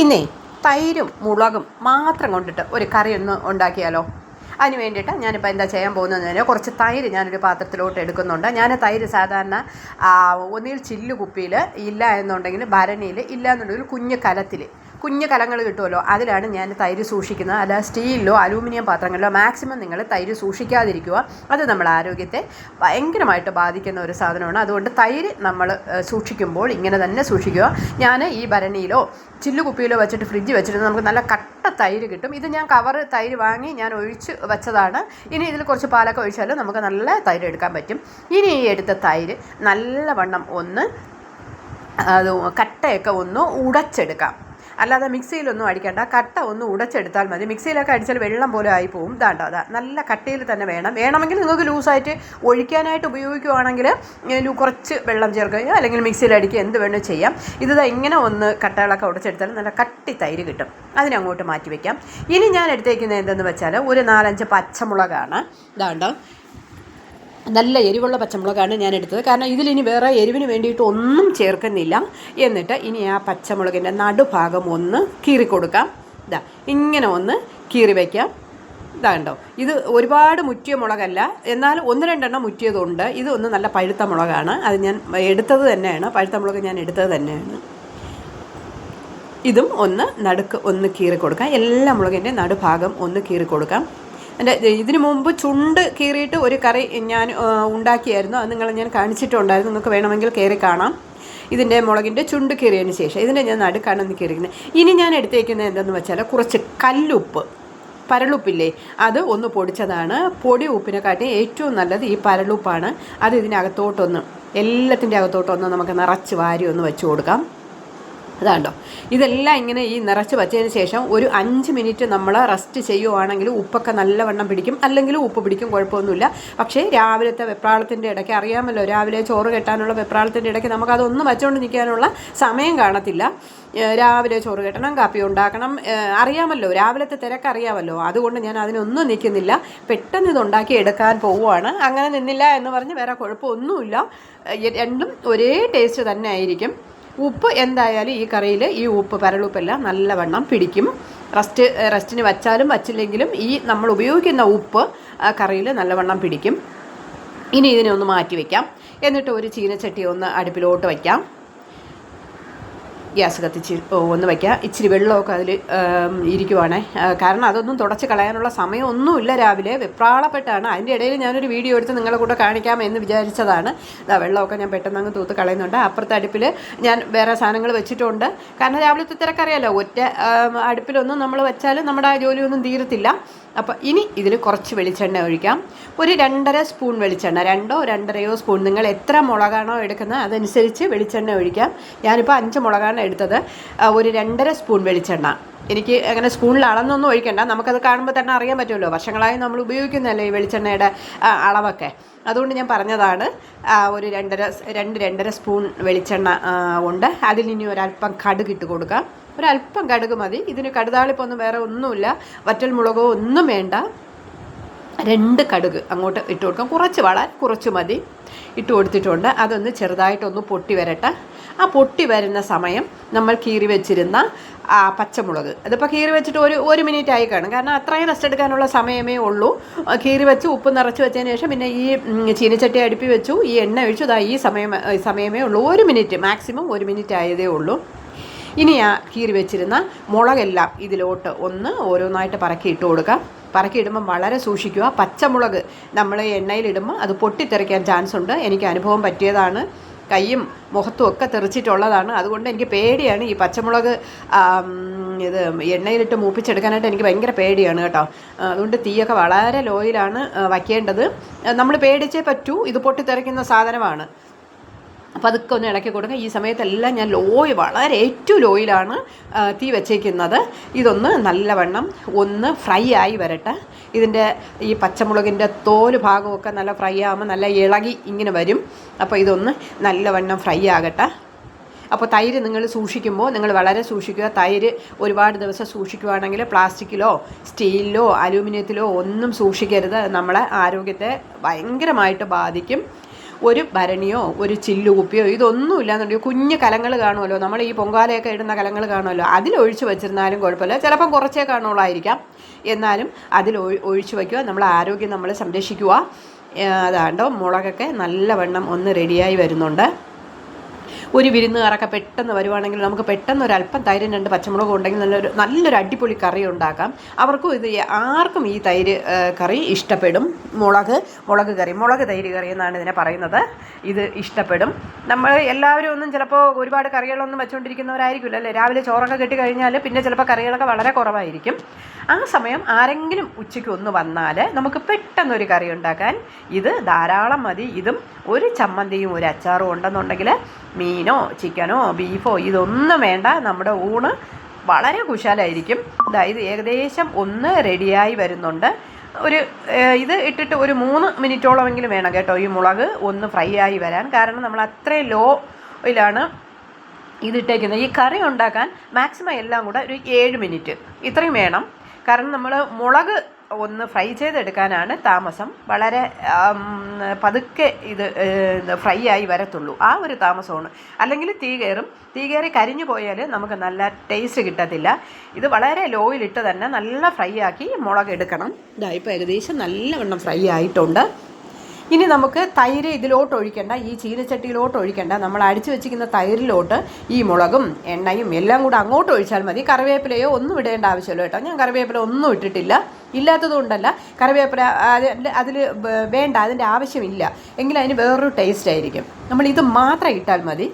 ഇന്നേ തൈരും മുളകും മാത്രം കൊണ്ടിട്ട് ഒരു കറി ഒന്ന് ഉണ്ടാക്കിയാലോ? അതിന് വേണ്ടിയിട്ട് ഞാനിപ്പോൾ എന്താ ചെയ്യാൻ പറഞ്ഞാൽ കുറച്ച് തൈര് ഞാനൊരു പാത്രത്തിലോട്ട് എടുക്കുന്നുണ്ട്. ഞാൻ തൈര് സാധാരണ ഒന്നിൽ ചില്ല് കുപ്പിയിൽ ഇല്ല എന്നുണ്ടെങ്കിൽ ഭരണിയിൽ ഇല്ല എന്നുണ്ടെങ്കിൽ കുഞ്ഞ് കലത്തിൽ കുഞ്ഞ് കലങ്ങൾ കിട്ടുമല്ലോ. അതിലാണ് ഞാൻ തൈര് സൂക്ഷിക്കുന്നത്. അല്ല സ്റ്റീലിലോ അലൂമിനിയം പാത്രങ്ങളിലോ മാക്സിമം നിങ്ങൾ തൈര് സൂക്ഷിക്കാതിരിക്കുക. അത് നമ്മുടെ ആരോഗ്യത്തെ ഭയങ്കരമായിട്ട് ബാധിക്കുന്ന ഒരു സാധനമാണ്. അതുകൊണ്ട് തൈര് നമ്മൾ സൂക്ഷിക്കുമ്പോൾ ഇങ്ങനെ തന്നെ സൂക്ഷിക്കുക. ഞാൻ ഈ ഭരണിയിലോ ചില്ലുകുപ്പിയിലോ വെച്ചിട്ട് ഫ്രിഡ്ജ് വെച്ചിട്ട് നമുക്ക് നല്ല കട്ട തൈര് കിട്ടും. ഇത് ഞാൻ കവർ തൈര് വാങ്ങി ഞാൻ ഒഴിച്ച് വെച്ചതാണ്. ഇനി ഇതിൽ കുറച്ച് പാലൊക്കെ ഒഴിച്ചാൽ നമുക്ക് നല്ല തൈര് എടുക്കാൻ പറ്റും. ഇനി ഈ എടുത്ത തൈര് നല്ലവണ്ണം ഒന്ന് അത് കട്ടയൊക്കെ ഒന്ന് ഉടച്ചെടുക്കാം. അല്ലാതെ മിക്സിയിലൊന്നും അടിക്കേണ്ട. കട്ട ഒന്ന് ഉടച്ചെടുത്താൽ മതി. മിക്സിയിലൊക്കെ അടിച്ചാൽ വെള്ളം പോലെ ആയി പോവും. ദാണ്ട അതാ നല്ല കട്ടയിൽ തന്നെ വേണം. വേണമെങ്കിൽ നിങ്ങൾക്ക് ലൂസായിട്ട് ഒഴിക്കാനായിട്ട് ഉപയോഗിക്കുവാണെങ്കിൽ കുറച്ച് വെള്ളം ചേർക്കുകയോ അല്ലെങ്കിൽ മിക്സിയിൽ അടിക്കുക. എന്ത് വേണമെങ്കിലും ചെയ്യാം. ഇത് ഇങ്ങനെ ഒന്ന് കട്ടകളൊക്കെ ഉടച്ചെടുത്താൽ നല്ല കട്ടി തൈര് കിട്ടും. അതിനങ്ങോട്ട് മാറ്റി വയ്ക്കാം ഇനി ഞാൻ എടുത്തേക്കുന്നത് എന്തെന്ന് വെച്ചാൽ ഒരു നാലഞ്ച് പച്ചമുളകാണ്. ഇതാണ്ടോ നല്ല എരിവുള്ള പച്ചമുളകാണ് ഞാൻ എടുത്തത്. കാരണം ഇതിലിനി വേറെ എരിവിന് വേണ്ടിയിട്ട് ഒന്നും ചേർക്കുന്നില്ല. എന്നിട്ട് ഇനി ആ പച്ചമുളകിന്റെ നടുഭാഗം ഒന്ന് കീറി കൊടുക്കാം. ഇതാ ഇങ്ങനെ ഒന്ന് കീറി വയ്ക്കാം ഇതാണ്ടോ ഇത് ഒരുപാട് മുറ്റിയ മുളകല്ല. എന്നാൽ ഒന്ന് രണ്ടെണ്ണം മുറ്റിയതുണ്ട്. ഇത് ഒന്ന് നല്ല പഴുത്ത മുളകാണ്. അത് ഞാൻ എടുത്തത് തന്നെയാണ്. പഴുത്ത മുളക് ഞാൻ എടുത്തത് തന്നെയാണ്. ഇതും ഒന്ന് നടുക്ക് ഒന്ന് കീറി കൊടുക്കാം. എല്ലാ മുളകിന്റെ നടുഭാഗം ഒന്ന് കീറി കൊടുക്കാം. എന്റെ ഇതിനു മുമ്പ് ചുണ്ട് കീറിയിട്ട് ഒരു കറി ഞാൻ ഉണ്ടാക്കിയായിരുന്നു. അത് നിങ്ങളെ ഞാൻ കാണിച്ചിട്ടുണ്ടായിരുന്നു. നിങ്ങൾക്ക് വേണമെങ്കിൽ കയറി കാണാം. ഇതിന്റെ മുളകിന്റെ ചുണ്ട് കീറിയതിന് ശേഷം. ഇതിന്റെ ഞാൻ നടുക്കാണ് ഒന്ന് കീറിക്കുന്നത് ഇനി ഞാൻ എടുത്തേക്കുന്നത് എന്തെന്ന് വെച്ചാൽ കുറച്ച് കല്ലുപ്പ്. പരളുപ്പില്ലേ? അത് ഒന്ന് പൊടിച്ചതാണ്. പൊടി ഉപ്പിനെക്കാട്ടി ഏറ്റവും നല്ലത് ഈ പരളുപ്പാണ്. അത് ഇതിനകത്തോട്ടൊന്ന് എല്ലാത്തിന്റെ അകത്തോട്ടൊന്ന് നമുക്ക് നിറച്ച് വാരി ഒന്ന് വെച്ച് കൊടുക്കാം. അതാണ്ടോ. ഇതെല്ലാം ഇങ്ങനെ ഈ നിറച്ച് വച്ചതിന് ശേഷം ഒരു അഞ്ച് മിനിറ്റ് നമ്മൾ റെസ്റ്റ് ചെയ്യുവാണെങ്കിൽ ഉപ്പൊക്കെ നല്ലവണ്ണം പിടിക്കും. അല്ലെങ്കിൽ ഉപ്പ് പിടിക്കും കുഴപ്പമൊന്നുമില്ല. പക്ഷേ രാവിലത്തെ വെപ്രാളത്തിന്റെ ഇടയ്ക്ക് അറിയാമല്ലോ രാവിലെ ചോറ് കെട്ടാനുള്ള വെപ്രാളത്തിന്റെ ഇടയ്ക്ക് നമുക്കതൊന്നും വച്ചുകൊണ്ട് നിൽക്കാനുള്ള സമയം കാണത്തില്ല. രാവിലെ ചോറ് കെട്ടണം കാപ്പി ഉണ്ടാക്കണം. അറിയാമല്ലോ രാവിലത്തെ തിരക്ക് അറിയാമല്ലോ. അതുകൊണ്ട് ഞാൻ അതിനൊന്നും നിൽക്കുന്നില്ല. പെട്ടെന്ന് ഇത് ഉണ്ടാക്കി എടുക്കാൻ പോവുകയാണ് അങ്ങനെ നിന്നില്ല എന്ന് പറഞ്ഞ് വേറെ കുഴപ്പമൊന്നുമില്ല. രണ്ടും ഒരേ ടേസ്റ്റ് തന്നെ ആയിരിക്കും. ഉപ്പ് എന്തായാലും ഈ കറിയിൽ ഈ ഉപ്പ് പരളുപ്പെല്ലാം നല്ലവണ്ണം പിടിക്കും. റസ്റ്റ് റസ്റ്റിന് വച്ചാലും വച്ചില്ലെങ്കിലും ഈ നമ്മൾ ഉപയോഗിക്കുന്ന ഉപ്പ് കറിയിൽ നല്ലവണ്ണം പിടിക്കും. ഇനി ഇതിനെ ഒന്ന് മാറ്റി വയ്ക്കാം എന്നിട്ട് ഒരു ചീനച്ചട്ടി ഒന്ന് അടുപ്പിലോട്ട് വയ്ക്കാം. ഗ്യാസ് കത്തിച്ച് ഒന്ന് വയ്ക്കുക. ഇച്ചിരി വെള്ളമൊക്കെ അതിൽ ഇരിക്കുവാണേ. കാരണം അതൊന്നും തുടച്ച് കളയാനുള്ള സമയമൊന്നുമില്ല രാവിലെ. വെപ്രാളപ്പെട്ടാണ്. അതിന്റെ ഇടയിൽ ഞാനൊരു വീഡിയോ എടുത്ത് നിങ്ങളെ കൂടെ കാണിക്കാം എന്ന് വിചാരിച്ചതാണ്. ഇതാ വെള്ളമൊക്കെ ഞാൻ പെട്ടെന്ന് അങ്ങ് തൂത്ത് കളയുന്നുണ്ട്. അപ്പുറത്തെ അടുപ്പിൽ ഞാൻ വേറെ സാധനങ്ങൾ വെച്ചിട്ടുണ്ട്. കാരണം രാവിലത്തെ തിരക്കറിയാലോ? ഒറ്റ അടുപ്പിലൊന്നും നമ്മൾ വെച്ചാൽ നമ്മുടെ ആ ജോലിയൊന്നും തീരത്തില്ല. അപ്പോൾ ഇനി ഇതിൽ കുറച്ച് വെളിച്ചെണ്ണ ഒഴിക്കാം. ഒരു രണ്ടര സ്പൂൺ വെളിച്ചെണ്ണ. രണ്ടോ രണ്ടരയോ സ്പൂൺ. നിങ്ങൾ എത്ര മുളകാണോ എടുക്കുന്നത് അതനുസരിച്ച് വെളിച്ചെണ്ണ ഒഴിക്കാം. ഞാനിപ്പോൾ അഞ്ച് മുളകാണ് എടുത്തത്. ആ, ഒരു രണ്ടര സ്പൂൺ വെളിച്ചെണ്ണ. എനിക്ക് അങ്ങനെ സ്പൂണിൽ അളന്നൊന്നും ഒഴിക്കണ്ട. നമുക്കത് കാണുമ്പോൾ തന്നെ അറിയാൻ പറ്റുമല്ലോ. വർഷങ്ങളായി നമ്മൾ ഉപയോഗിക്കുന്നതല്ലേ ഈ വെളിച്ചെണ്ണയുടെ അളവൊക്കെ. അതുകൊണ്ട് ഞാൻ പറഞ്ഞതാണ് ഒരു രണ്ടര രണ്ട് രണ്ടര സ്പൂൺ വെളിച്ചെണ്ണ ഉണ്ട്. അതിൽ ഇനി ഒരല്പം കടുക് ഇട്ട് കൊടുക്കാം ഒരല്പം കടുക് മതി. ഇതിന് കടുതാളിപ്പൊന്നും വേറെ ഒന്നുമില്ല. വറ്റൽ മുളകോ ഒന്നും വേണ്ട. രണ്ട് കടുക് അങ്ങോട്ട് ഇട്ട് കൊടുക്കാം. കുറച്ച് വളരെ കുറച്ച് മതി. ഇട്ട് കൊടുത്തിട്ടുണ്ട്. അതൊന്ന് ചെറുതായിട്ടൊന്ന് പൊട്ടി വരട്ടെ. ആ പൊട്ടി വരുന്ന സമയം നമ്മൾ കീറി വെച്ചിരുന്ന ആ പച്ചമുളക്. അതിപ്പോൾ കീറി വെച്ചിട്ട് ഒരു ഒരു മിനിറ്റ് ആയി കാണും. കാരണം അത്രയും റെസ്റ്റ് എടുക്കാനുള്ള സമയമേ ഉള്ളൂ. കീറി വെച്ച് ഉപ്പ് നിറച്ച് വെച്ചതിന് ശേഷം പിന്നെ ഈ ചീനിച്ചട്ടി അടുപ്പി വെച്ചു. ഈ എണ്ണ ഒഴിച്ചു. ഇതാ ഈ സമയം സമയമേ ഉള്ളൂ. ഒരു മിനിറ്റ് മാക്സിമം ഒരു മിനിറ്റ് ആയതേ ഉള്ളൂ. ഇനി ആ കീറി വെച്ചിരുന്ന മുളകെല്ലാം ഇതിലോട്ട് ഒന്ന് ഓരോന്നായിട്ട് പറക്കി ഇട്ട് കൊടുക്കാം. പറക്കി ഇടുമ്പോൾ വളരെ സൂക്ഷിക്കുക. പച്ചമുളക് നമ്മൾ എണ്ണയിലിടുമ്പോൾ അത് പൊട്ടിത്തെറിക്കാൻ ചാൻസ് ഉണ്ട്. എനിക്ക് അനുഭവം പറ്റിയതാണ്. കൈയും മുഖത്തും ഒക്കെ തെറിച്ചിട്ടുള്ളതാണ്. അതുകൊണ്ട് എനിക്ക് പേടിയാണ് ഈ പച്ചമുളക് ഇത് എണ്ണയിലിട്ട് മൂപ്പിച്ചെടുക്കാനായിട്ട് എനിക്ക് ഭയങ്കര പേടിയാണ് കേട്ടോ. അതുകൊണ്ട് തീയൊക്കെ വളരെ ലോയിലാണ് വയ്ക്കേണ്ടത്. നമ്മൾ പേടിച്ചേ പറ്റൂ. ഇത് പൊട്ടിത്തെറിക്കുന്ന സാധനമാണ്. അപ്പോൾ അതൊക്കെ ഒന്ന് ഇളക്കി കൊടുക്കുക ഈ സമയത്തെല്ലാം ഞാൻ ലോയ് വളരെ ഏറ്റവും ലോയിലാണ് തീ വെച്ചേക്കുന്നത്. ഇതൊന്ന് നല്ലവണ്ണം ഒന്ന് ഫ്രൈ ആയി വരട്ടെ. ഇതിന്റെ ഈ പച്ചമുളകിന്റെ തോൽ ഭാഗമൊക്കെ നല്ല ഫ്രൈ ആകുമ്പോൾ നല്ല ഇളകി ഇങ്ങനെ വരും. അപ്പോൾ ഇതൊന്ന് നല്ലവണ്ണം ഫ്രൈ ആകട്ടെ. അപ്പോൾ തൈര് നിങ്ങൾ സൂക്ഷിക്കുമ്പോൾ നിങ്ങൾ വളരെ സൂക്ഷിക്കുക. തൈര് ഒരുപാട് ദിവസം സൂക്ഷിക്കുകയാണെങ്കിൽ പ്ലാസ്റ്റിക്കിലോ സ്റ്റീലിലോ അലൂമിനിയത്തിലോ ഒന്നും സൂക്ഷിക്കരുത്. നമ്മളെ ആരോഗ്യത്തെ ഭയങ്കരമായിട്ട് ബാധിക്കും. ഒരു ഭരണിയോ ഒരു ചില്ലുകുപ്പിയോ ഇതൊന്നും ഇല്ലാന്നുണ്ടെങ്കിൽ കുഞ്ഞ് കലങ്ങൾ കാണുമല്ലോ. നമ്മൾ ഈ പൊങ്കാലയൊക്കെ ഇടുന്ന കലങ്ങൾ കാണുമല്ലോ. അതിലൊഴിച്ച് വെച്ചിരുന്നാലും കുഴപ്പമില്ല. ചിലപ്പം കുറച്ചേ കാണുള്ളായിരിക്കാം എന്നാലും അതിൽ ഒഴിച്ചു വയ്ക്കുക. നമ്മൾ ആരോഗ്യം നമ്മൾ സംരക്ഷിക്കുക. അതാണ്ടോ മുളകൊക്കെ നല്ലവണ്ണം ഒന്ന് റെഡിയായി വരുന്നുണ്ട്. ഒരു വിരുന്നുകാരൊക്കെ പെട്ടെന്ന് വരുവാണെങ്കിൽ നമുക്ക് പെട്ടെന്ന് ഒരു അല്പം തൈരും രണ്ട് പച്ചമുളകും ഉണ്ടെങ്കിൽ നല്ലൊരു നല്ലൊരു അടിപൊളി കറി ഉണ്ടാക്കാം. അവർക്കും ഇത് ആർക്കും ഈ തൈര് കറി ഇഷ്ടപ്പെടും. മുളക് മുളക് കറി മുളക് തൈര് കറി എന്നാണ് ഇതിനെ പറയുന്നത്. ഇത് ഇഷ്ടപ്പെടും. നമ്മൾ എല്ലാവരും ഒന്നും ചിലപ്പോൾ ഒരുപാട് കറികളൊന്നും വെച്ചുകൊണ്ടിരിക്കുന്നവരായിരിക്കില്ല അല്ലേ? രാവിലെ ചോറൊക്കെ കെട്ടി കഴിഞ്ഞാൽ പിന്നെ ചിലപ്പോൾ കറികളൊക്കെ വളരെ കുറവായിരിക്കും. ആ സമയം ആരെങ്കിലും ഉച്ചയ്ക്ക് ഒന്ന് വന്നാൽ നമുക്ക് പെട്ടെന്ന് ഒരു കറി ഉണ്ടാക്കാൻ. ഇത് ധാരാളം മതി. ഇതും ഒരു ചമ്മന്തിയും ഒരു അച്ചാറും ഉണ്ടെന്നുണ്ടെങ്കിൽ മീനോ ചിക്കനോ ബീഫോ ഇതൊന്നും വേണ്ട. നമ്മുടെ ഊണ് വളരെ കുശാലായിരിക്കും. അതായത് ഏകദേശം ഒന്ന് റെഡിയായി വരുന്നുണ്ട്. ഒരു ഇത് ഇട്ടിട്ട് ഒരു മൂന്ന് മിനിറ്റോളമെങ്കിലും വേണം കേട്ടോ ഈ മുളക് ഒന്ന് ഫ്രൈ ആയി വരാൻ. കാരണം നമ്മൾ അത്രയും ലോയിലാണ് ഇതിട്ടേക്കുന്നത്. ഈ കറി ഉണ്ടാക്കാൻ മാക്സിമം എല്ലാം കൂടെ ഒരു ഏഴ് മിനിറ്റ്. ഇത്രയും വേണം. കാരണം നമ്മൾ മുളക് ഒന്ന് ഫ്രൈ ചെയ്തെടുക്കാനാണ് താമസം. വളരെ പതുക്കെ ഇത് ഫ്രൈ ആയി വരത്തുള്ളൂ. ആ ഒരു താമസമാണ്. അല്ലെങ്കിൽ തീ കയറും. തീ കയറി കരിഞ്ഞു പോയാൽ നമുക്ക് നല്ല ടേസ്റ്റ് കിട്ടത്തില്ല. ഇത് വളരെ ലോയിലിട്ട് തന്നെ നല്ല ഫ്രൈ ആക്കി മുളക് എടുക്കണം. ഇതാ ഇപ്പോൾ ഏകദേശം നല്ലവണ്ണം ഫ്രൈ ആയിട്ടുണ്ട്. ഇനി നമുക്ക് തൈര് ഇതിലോട്ട് ഒഴിക്കേണ്ട ഈ ചീനച്ചട്ടിയിലോട്ട് ഒഴിക്കേണ്ട. നമ്മൾ അടിച്ചു വെച്ചിരിക്കുന്ന തൈരിലോട്ട് ഈ മുളകും എണ്ണയും എല്ലാം കൂടെ അങ്ങോട്ട് ഒഴിച്ചാൽ മതി. കറിവേപ്പിലയോ ഒന്നും ഇടേണ്ട ആവശ്യമില്ല കേട്ടോ. ഞാൻ കറിവേപ്പില ഒന്നും ഇട്ടിട്ടില്ല. ഇല്ലാത്തതുകൊണ്ടല്ല കറിവേപ്പില അതിൽ വേണ്ട അതിന്റെ ആവശ്യമില്ല. എങ്കിൽ അതിന് വേറൊരു ടേസ്റ്റ് ആയിരിക്കും. നമ്മൾ ഇത് മാത്രം ഇട്ടാൽ മതി.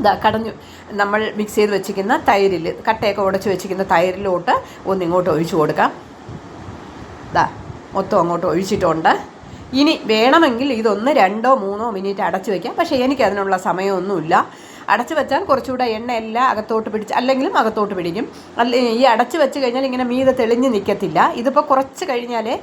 ഇതാ കടഞ്ഞു. നമ്മൾ മിക്സ് ചെയ്ത് വെച്ചിരിക്കുന്ന തൈരിൽ കട്ടയൊക്കെ ഉടച്ച് വെച്ചിരിക്കുന്ന തൈരിലോട്ട് ഒന്ന് ഇങ്ങോട്ട് ഒഴിച്ചു കൊടുക്കാം. ഇതാ മൊത്തം അങ്ങോട്ട് ഒഴിച്ചിട്ടുണ്ട്. ഇനി വേണമെങ്കിൽ ഇതൊന്ന് രണ്ടോ മൂന്നോ മിനിറ്റ് അടച്ചു വയ്ക്കാം പക്ഷേ എനിക്ക് അതിനുള്ള സമയമൊന്നുമില്ല. അടച്ചു വെച്ചാൽ കുറച്ചുകൂടെ എണ്ണയെല്ലാം അകത്തോട്ട് പിടിച്ച് അല്ലെങ്കിലും അകത്തോട്ട് പിടിക്കും. അല്ല ഈ അടച്ചു വെച്ച് കഴിഞ്ഞാൽ ഇങ്ങനെ മീതെ തെളിഞ്ഞ് നിൽക്കത്തില്ല ഇതിപ്പോൾ കുറച്ച് കഴിഞ്ഞാലേ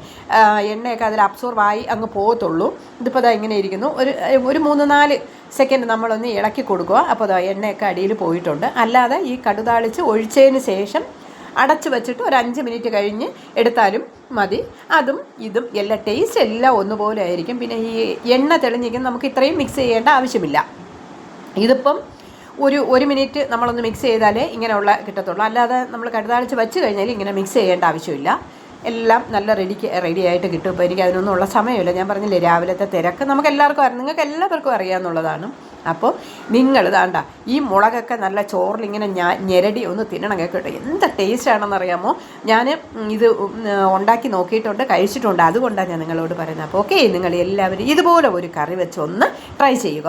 എണ്ണയൊക്കെ അതിൽ അബ്സോർവ് ആയി അങ്ങ് പോകത്തുള്ളൂ. ഇതിപ്പോൾ അതാ ഇങ്ങനെ ഇരിക്കുന്നു. ഒരു ഒരു മൂന്ന് നാല് സെക്കൻഡ് നമ്മളൊന്ന് ഇളക്കി കൊടുക്കുക. അപ്പോൾ അതാ എണ്ണയൊക്കെ അടിയിൽ പോയിട്ടുണ്ട്. അല്ലാതെ ഈ കടുതാളിച്ച് ഒഴിച്ചതിന് ശേഷം അടച്ചു വെച്ചിട്ട് ഒരു അഞ്ച് മിനിറ്റ് കഴിഞ്ഞ് എടുത്താലും മതി. അതും ഇതും എല്ലാം ടേസ്റ്റ് എല്ലാം ഒന്നുപോലെ ആയിരിക്കും. പിന്നെ ഈ എണ്ണ തെളിഞ്ഞിരിക്കുന്ന നമുക്ക് ഇത്രയും മിക്സ് ചെയ്യേണ്ട ആവശ്യമില്ല. ഇതിപ്പം ഒരു ഒരു മിനിറ്റ് നമ്മളൊന്ന് മിക്സ് ചെയ്താലേ ഇങ്ങനെയുള്ള കിട്ടത്തുള്ളൂ. അല്ലാതെ നമ്മൾ കടുതാളിച്ച് വെച്ച് കഴിഞ്ഞാൽ ഇങ്ങനെ മിക്സ് ചെയ്യേണ്ട ആവശ്യമില്ല. എല്ലാം നല്ല റെഡിക്ക് റെഡി ആയിട്ട് കിട്ടും. ഇപ്പോൾ എനിക്ക് അതിനൊന്നും ഉള്ള സമയമില്ല. ഞാൻ പറഞ്ഞില്ലേ രാവിലത്തെ തിരക്ക് നമുക്ക് എല്ലാവർക്കും അറിയാം. നിങ്ങൾക്ക് എല്ലാവർക്കും അറിയാമെന്നുള്ളതാണ് അപ്പോൾ നിങ്ങൾ ഇതാണ്ട ഈ മുളകൊക്കെ നല്ല ചോറിലിങ്ങനെ ഞാൻ ഞെരടി ഒന്ന് തിന്നണം കേട്ടോ എന്ത് ടേസ്റ്റ് ആണെന്ന് അറിയാമോ ഞാൻ ഇത് ഉണ്ടാക്കി നോക്കിയിട്ടുണ്ട് കഴിച്ചിട്ടുണ്ട്. അതുകൊണ്ടാണ് ഞാൻ നിങ്ങളോട് പറയുന്നത്. അപ്പോൾ ഓക്കെ നിങ്ങൾ എല്ലാവരും ഇതുപോലെ ഒരു കറി വെച്ച് ഒന്ന് ട്രൈ ചെയ്യുക.